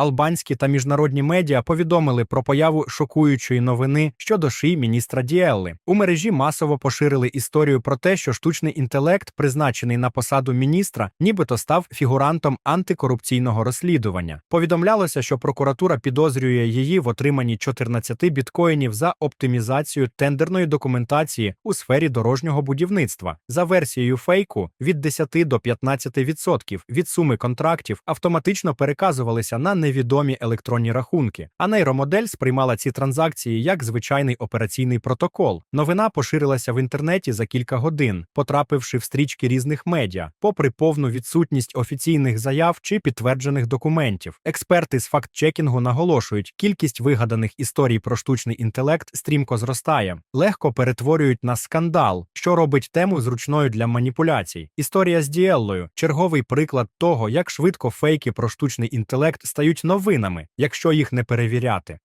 албанські та міжнародні медіа повідомили про появу шокуючої новини щодо шиї міністра Діелли. У мережі масово поширили історію про те, що штучний інтелект, призначений на посаду міністра, нібито став фігурантом антикорупційного розслідування. Повідомлялося, що прокуратура підозрює її в отриманні 14 біткоїнів за оптимізацію тендерної документації у сфері дорожнього будівництва. За версією фейку, від 10 до 15% від суми контрактів автоматично переказувалися на невідомі електронні рахунки, а нейромодель сприймала ці транзакції як звичайний операційний протокол. Новина поширилася в інтернеті за кілька годин, потрапивши в стрічки різних медіа, попри повну відсутність офіційних заяв чи підтверджених документів. Експерти з факт-чекінгу наголошують, кількість вигаданих історій про штучний інтелект стрімко зростає, легко перетворюють на скандал, що робить тему зручною для маніпуляцій. Історія з Діеллою черговий приклад того, як швидко фейки про штучний інтелект стають новинами, якщо їх не перевіряти.